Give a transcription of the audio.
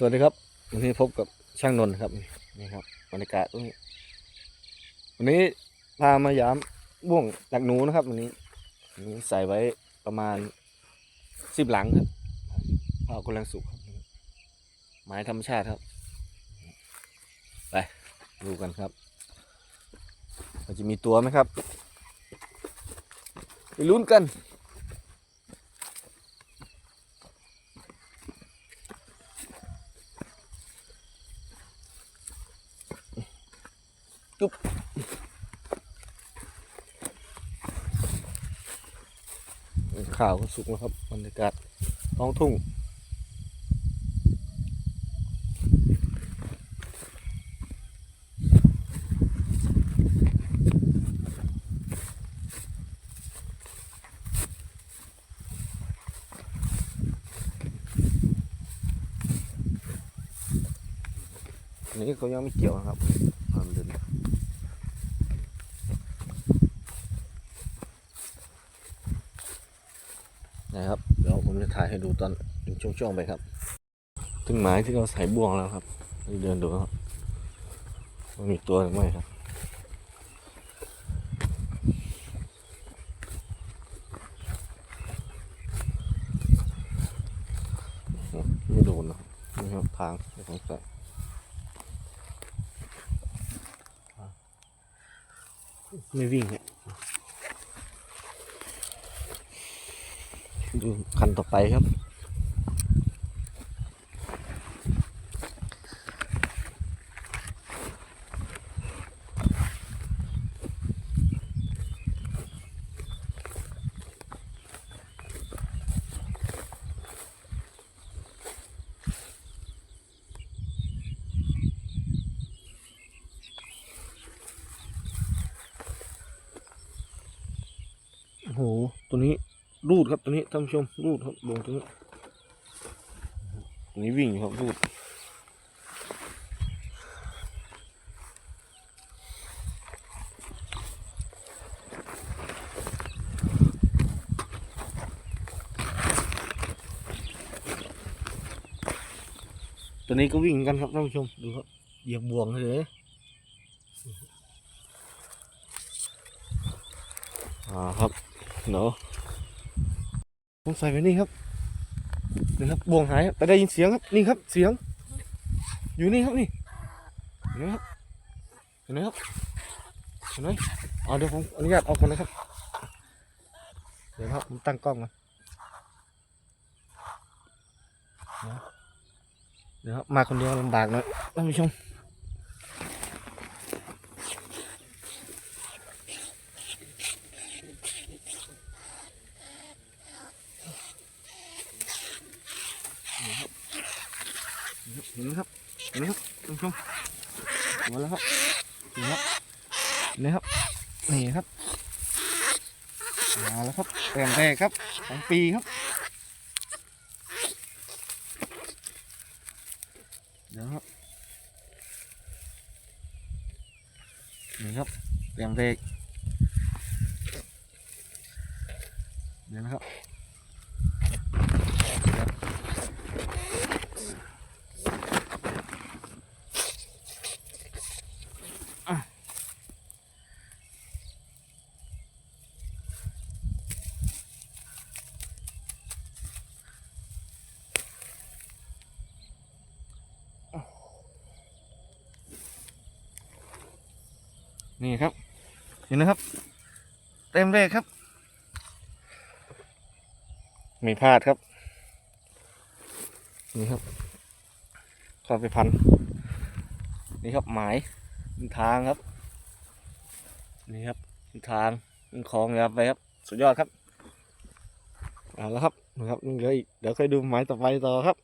สวัสดีครับวันนี้พบกับช่างนนท์ครับนี่ครับบรรยากาศตรงนี้วันนี้พามายามบ่วงดักหนูนะครับวันนี้วันนี้ใส่ไว้ประมาณสิบหลังครับข้าวกำลังสุกครับไม้ธรรมชาติครับ ไปดูกันครับ มันจะมีตัวไหมครับไปลุ้นกัน ข่าวก็สุกแล้วครับบรรยากาศท้องทุ่งนนี้เขายังไม่เกี่ยวนะครับทำเดิน นะครับเดี๋ยวผมจะถ่ายให้ดูตอนเป็นช่วงๆไปครับ ถึงหมายที่เราใส่บ่วงแล้วครับเดินดูครับว่ามีตัวหรือไม่ครับไม่โดนนะนี่ครับทางที่ผมใส่ไม่วิ่งเนี่ ดูคันต่อไปครับ โอ้โห ตัวนี้ รูดครับตัวนี้ท่านผู้ชมรูดครับลงตัวนี้ตัวนี้วิ่งอยู่ครับรูดตัวนี้ก็วิ่งกันครับท่านผู้ชมดูครับเหยียบบ่วงเลยอ่าครับเนาะ ผมใส่ไปนี่ครับนี่ครับบ่วงหายครับแต่ได้ยินเสียงครับนี่ครับเสียง อยู่นี่ครับนี่เห็นไหมครับเห็นไหมครับเห็นไหมเอาเดี๋ยวผมอนุญาตเอาคนนะครับเดี๋ยวครับผมตั้งกล้องนะเดี๋ยวครับมาคนเดียวลำบากหน่อยท่านผู้ชม ห็นไหมครับเห็นไหมครับท่านผู้ชมมาแล้วครับนี่ครับนี่ครับนี่ครับมาแล้วครับแต้มแรกครับของปีครับ เดี๋ยวครับนี่ครับแต้มแรกเดี๋ยวนะครับ นี่ครับเห็นนะครับ เต็มเลยครับ ไม่พลาดครับ นี่ครับเข้าไปพัน นี่ครับหมายเป็นทางครับ นี่ครับเป็นทางเป็นคลองนะครับไปครับ สุดยอดครับเอาแล้วครับนะครับยังเหลืออีกเดี๋ยวค่อยดูหมายต่อไปต่อครับ